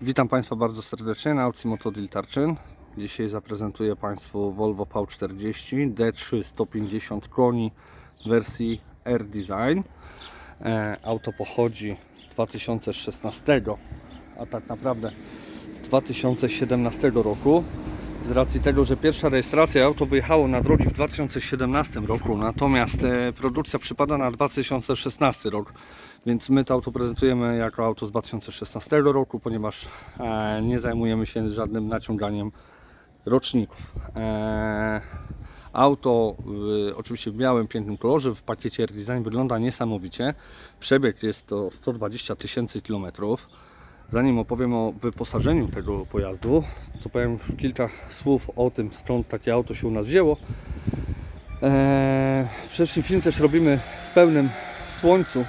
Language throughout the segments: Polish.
Witam Państwa bardzo serdecznie na aukcji Motodil Tarczyn. Dzisiaj zaprezentuję Państwu Volvo V40 D3 150 koni w wersji R Design. E, Auto pochodzi z 2016, a tak naprawdę z 2017 roku. Z racji tego, że pierwsza rejestracja auto wyjechało na drogi w 2017 roku, natomiast e, produkcja przypada na 2016 rok, więc my to auto prezentujemy jako auto z 2016 roku, ponieważ e, nie zajmujemy się żadnym naciąganiem roczników. E, auto oczywiście w białym, pięknym kolorze, w pakiecie Design wygląda niesamowicie. Przebieg jest to 120 tysięcy kilometrów. Zanim opowiem o wyposażeniu tego pojazdu, to powiem kilka słów o tym, skąd takie auto się u nas wzięło. Eee, Pierwszy film też robimy w pełnym słońcu,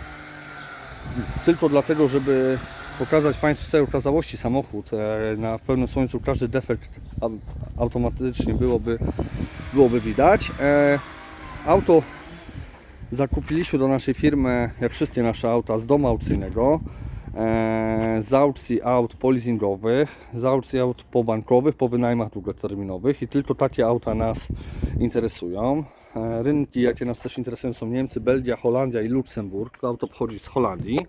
tylko dlatego, żeby pokazać Państwu w całej okazałości samochód. E, Na w pełnym słońcu każdy defekt au- automatycznie byłoby, byłoby widać. E, Auto zakupiliśmy do naszej firmy, jak wszystkie nasze auta, z domu aukcyjnego. E, z aukcji aut polizingowych, z aukcji aut pobankowych, po wynajmach długoterminowych i tylko takie auta nas interesują. E, rynki, jakie nas też interesują są Niemcy, Belgia, Holandia i Luksemburg. To auto pochodzi z Holandii.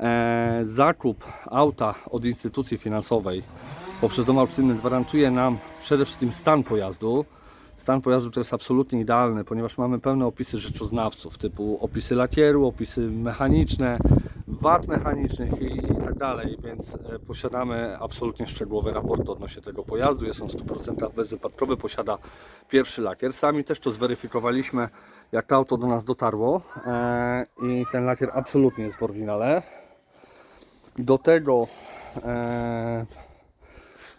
E, zakup auta od instytucji finansowej poprzez dom aukcyjny gwarantuje nam przede wszystkim stan pojazdu. Stan pojazdu to jest absolutnie idealny, ponieważ mamy pełne opisy rzeczoznawców, typu opisy lakieru, opisy mechaniczne, wad mechanicznych i, tak dalej, więc e, posiadamy absolutnie szczegółowe raporty odnośnie tego pojazdu. Jest on w 100% bezwypadkowy, posiada pierwszy lakier. Sami też to zweryfikowaliśmy, jak to auto do nas dotarło e, i ten lakier absolutnie jest w oryginale. Do tego e,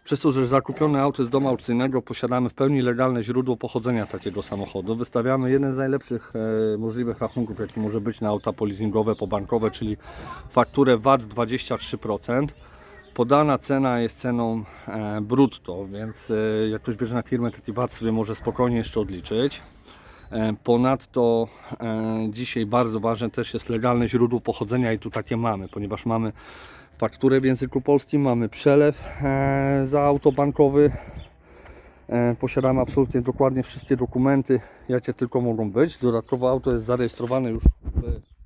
przez to, że zakupione auto z domu aukcyjnego posiadamy w pełni legalne źródło pochodzenia takiego samochodu. Wystawiamy jeden z najlepszych e, możliwych rachunków, jaki może być na auta polizingowe, pobankowe, czyli fakturę VAT 23%. Podana cena jest ceną e, brutto, więc e, jak ktoś bierze na firmę, taki VAT sobie może spokojnie jeszcze odliczyć. E, Ponadto e, dzisiaj bardzo ważne też jest legalne źródło pochodzenia i tu takie mamy, ponieważ mamy fakturę w języku polskim, mamy przelew e, za auto bankowy. E, Posiadamy absolutnie dokładnie wszystkie dokumenty, jakie tylko mogą być. Dodatkowo auto jest zarejestrowane już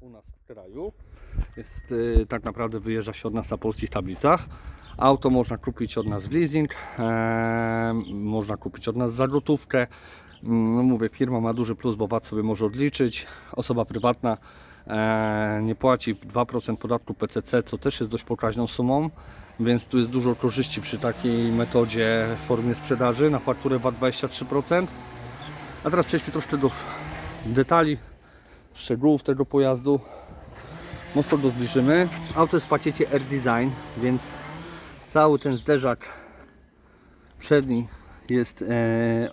u nas w kraju. Jest, e, tak naprawdę wyjeżdża się od nas na polskich tablicach. Auto można kupić od nas w leasing, można kupić od nas za gotówkę. Mm, No mówię, firma ma duży plus, bo VAT sobie może odliczyć. Osoba prywatna nie płaci 2% podatku PCC, co też jest dość pokaźną sumą, więc tu jest dużo korzyści przy takiej metodzie w formie sprzedaży na fakturę VAT 23%. A teraz przejdźmy troszkę do detali, szczegółów tego pojazdu. Mocno go zbliżymy. Auto jest w pakiecie R Design, więc cały ten zderzak przedni jest e,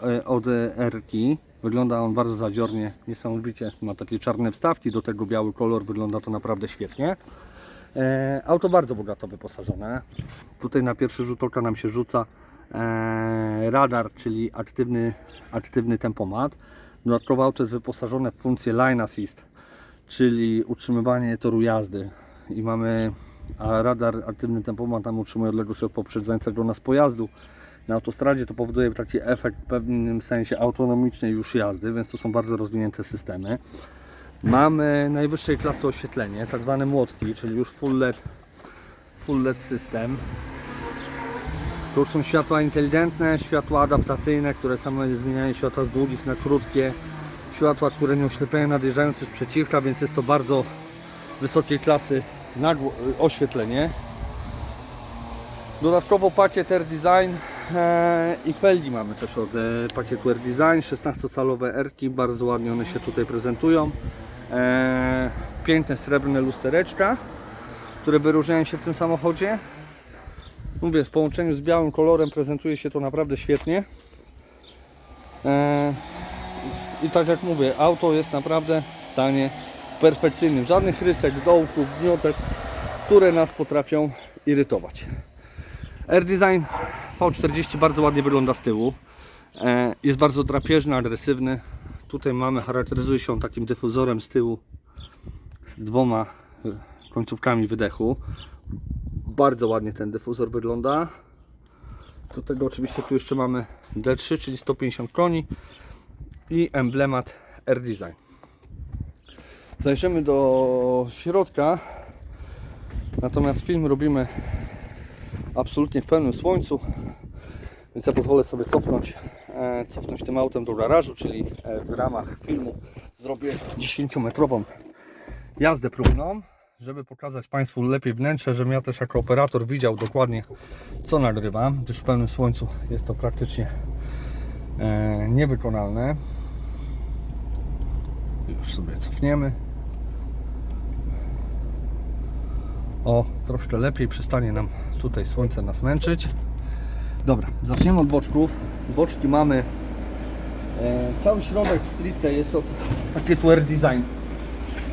e, od R-ki. Wygląda on bardzo zadziornie, niesamowicie. Ma takie czarne wstawki, do tego biały kolor. Wygląda to naprawdę świetnie. E, auto bardzo bogato wyposażone. Tutaj na pierwszy rzut oka nam się rzuca e, radar, czyli aktywny, aktywny tempomat. Dodatkowo auto jest wyposażone w funkcję Line Assist, czyli utrzymywanie toru jazdy. I mamy a radar, aktywny tempomat nam utrzymuje odległość od poprzedzającego nas pojazdu. Na autostradzie to powoduje taki efekt w pewnym sensie autonomicznej już jazdy, więc to są bardzo rozwinięte systemy. Mamy najwyższej klasy oświetlenie, tak zwane młotki, czyli już full LED, full LED system. Już są światła inteligentne, światła adaptacyjne, które same zmieniają światła z długich na krótkie. Światła, które nie oślepiają nadjeżdżających z przeciwka, więc jest to bardzo wysokiej klasy oświetlenie. Dodatkowo pakiet R Design i felgi mamy też od e, pakietu R Design, 16-calowe R-ki, bardzo ładnie one się tutaj prezentują. E, piękne srebrne lustereczka, które wyróżniają się w tym samochodzie. Mówię, w połączeniu z białym kolorem prezentuje się to naprawdę świetnie. E, I tak jak mówię, auto jest naprawdę w stanie perfekcyjnym. Żadnych rysek, dołków, gniotek, które nas potrafią irytować. R-Design V40 bardzo ładnie wygląda z tyłu. E, Jest bardzo drapieżny, agresywny. Tutaj mamy, charakteryzuje się takim dyfuzorem z tyłu z dwoma e, końcówkami wydechu. Bardzo ładnie ten dyfuzor wygląda. Do tego oczywiście tu jeszcze mamy D3, czyli 150 koni i emblemat Air Design. Zajrzymy do środka. Natomiast film robimy absolutnie w pełnym słońcu. Więc ja pozwolę sobie cofnąć, e, cofnąć tym autem do garażu, czyli e, w ramach filmu zrobię 10-metrową jazdę próbną, żeby pokazać Państwu lepiej wnętrze, żebym ja też jako operator widział dokładnie co nagrywam, gdyż w pełnym słońcu jest to praktycznie e, niewykonalne. Już sobie cofniemy. O, troszkę lepiej przestanie nam tutaj słońce nas męczyć. Dobra, zaczniemy od boczków. Boczki mamy. E, cały środek stricte jest od pakietu Air Design.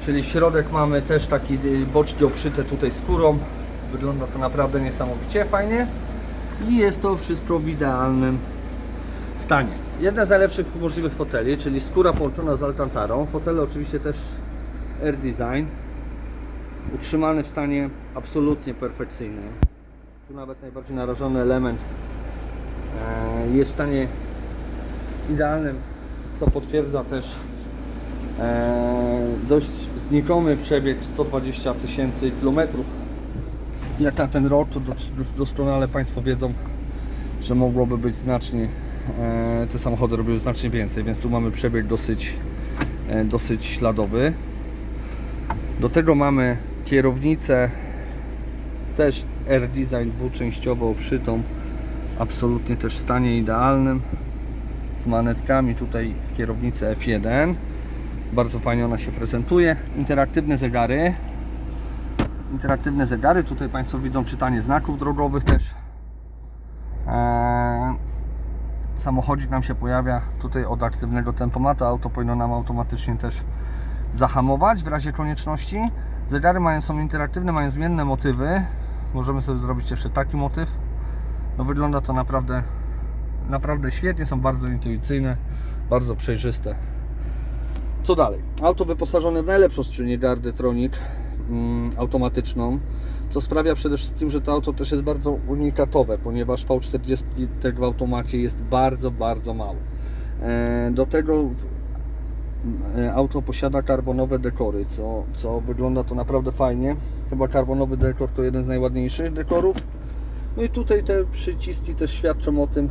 Czyli środek mamy też taki y, boczki obszyte tutaj skórą. Wygląda to naprawdę niesamowicie fajnie. I jest to wszystko w idealnym stanie. Jedne z najlepszych możliwych foteli, czyli skóra połączona z alcantarą. Fotele oczywiście też Air Design. Utrzymany w stanie absolutnie perfekcyjnym. Tu nawet najbardziej narażony element e, jest w stanie idealnym, co potwierdza też e, dość znikomy przebieg 120 tysięcy kilometrów. Jak na ten rok, to dos- doskonale Państwo wiedzą, że mogłoby być znacznie, e, te samochody robiły znacznie więcej, więc tu mamy przebieg dosyć, dosyć śladowy. Do tego mamy kierownicę też Air Design dwuczęściowo obszytą absolutnie też w stanie idealnym z manetkami tutaj w kierownicy F1 bardzo fajnie ona się prezentuje. Interaktywne zegary. Interaktywne zegary tutaj Państwo widzą czytanie znaków drogowych też. Eee, samochodzik nam się pojawia tutaj od aktywnego tempomatu auto powinno nam automatycznie też zahamować w razie konieczności. Zegary mają, są interaktywne, mają zmienne motywy. Możemy sobie zrobić jeszcze taki motyw. No wygląda to naprawdę, naprawdę świetnie, są bardzo intuicyjne, bardzo przejrzyste. Co dalej? Auto wyposażone w najlepszą skrzynię Gardetronic mm, automatyczną, co sprawia przede wszystkim, że to auto też jest bardzo unikatowe, ponieważ V40 tego w automacie jest bardzo, bardzo mało. E, Do tego auto posiada karbonowe dekory, co, co wygląda to naprawdę fajnie. Chyba karbonowy dekor to jeden z najładniejszych dekorów. No i tutaj te przyciski też świadczą o tym,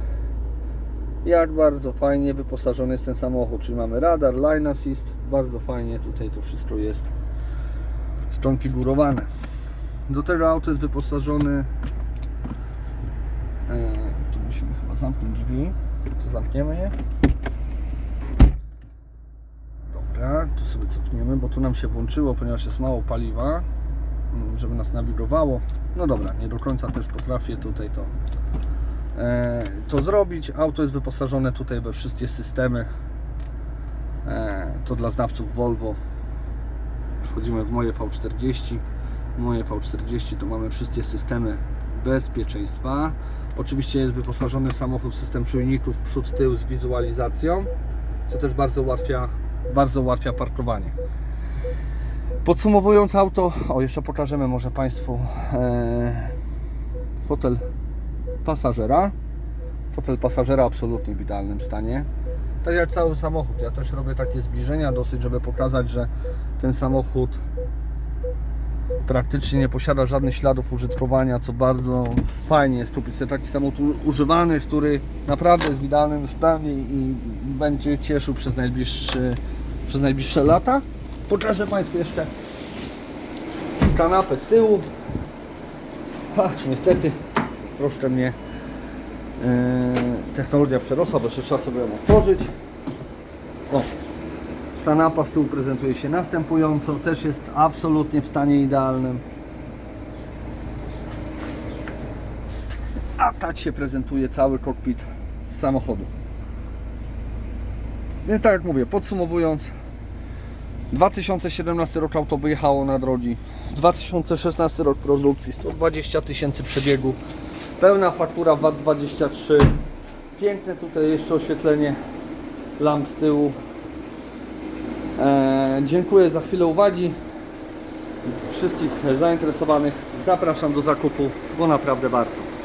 jak bardzo fajnie wyposażony jest ten samochód. Czyli mamy radar, line assist, bardzo fajnie tutaj to wszystko jest skonfigurowane. Do tego auto jest wyposażony. E, tu musimy chyba zamknąć drzwi. To zamkniemy je. Dobra, tu sobie cofniemy, bo tu nam się włączyło, ponieważ jest mało paliwa, mm, żeby nas nawigowało. No dobra, nie do końca też potrafię tutaj to, e, to zrobić. Auto jest wyposażone tutaj we wszystkie systemy. E, to dla znawców Volvo. Wchodzimy w moje V40. Moje V40 to mamy wszystkie systemy bezpieczeństwa. Oczywiście jest wyposażony samochód w system czujników przód, tył z wizualizacją, co też bardzo ułatwia bardzo ułatwia parkowanie. Podsumowując auto, o jeszcze pokażemy może Państwu e, fotel pasażera. Fotel pasażera absolutnie w idealnym stanie. Tak jak cały samochód. Ja też robię takie zbliżenia dosyć, żeby pokazać, że ten samochód praktycznie nie posiada żadnych śladów użytkowania, co bardzo fajnie jest kupić sobie taki samochód używany, który naprawdę jest w idealnym stanie i będzie cieszył przez najbliższy, przez najbliższe lata. Pokażę Państwu jeszcze kanapę z tyłu. Ha, niestety troszkę mnie e, technologia przerosła, bo jeszcze trzeba sobie ją otworzyć. O, Kanapa z tyłu prezentuje się następująco, też jest absolutnie w stanie idealnym. A tak się prezentuje cały kokpit samochodu. Więc tak jak mówię, podsumowując, 2017 rok auto wyjechało na drogi, 2016 rok produkcji, 120 tysięcy przebiegu, pełna faktura VAT23, piękne tutaj jeszcze oświetlenie lamp z tyłu, dziękuję za chwilę uwagi z wszystkich zainteresowanych. zapraszam do zakupu, bo naprawdę warto.